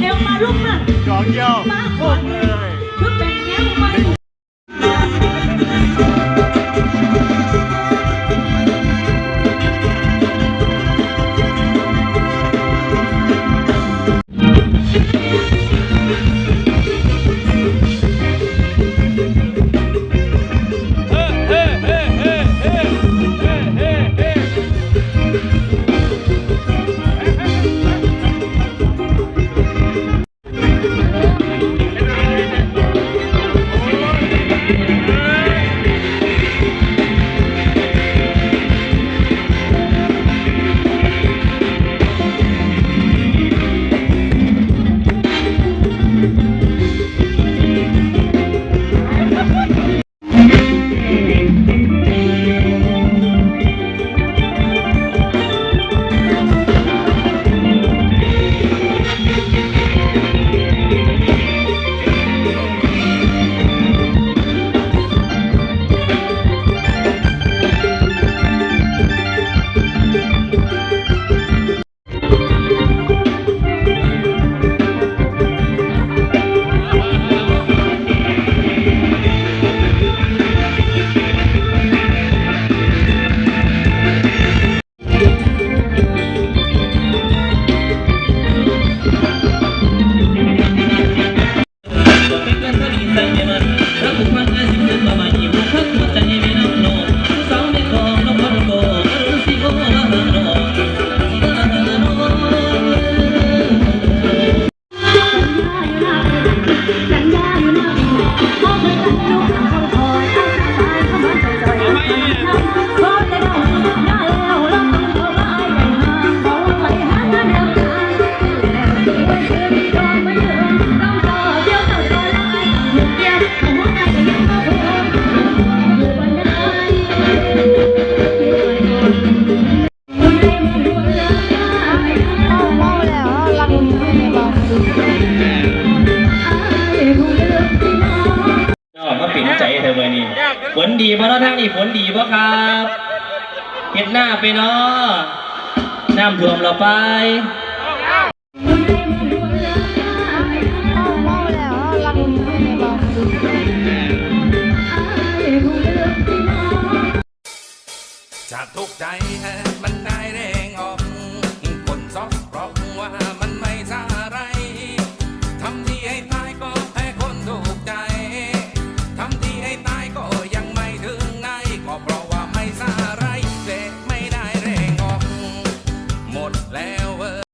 เอวมาลุกมาดอกเยี่ยวมาขวดเลยคือเป็นแนวมัน ฝนดีเพราะทางนี้ฝนดีเพราะครับเห็ดหน้าไปเนาะน้ำท่วมเราไปจากทุกใจ Cesar.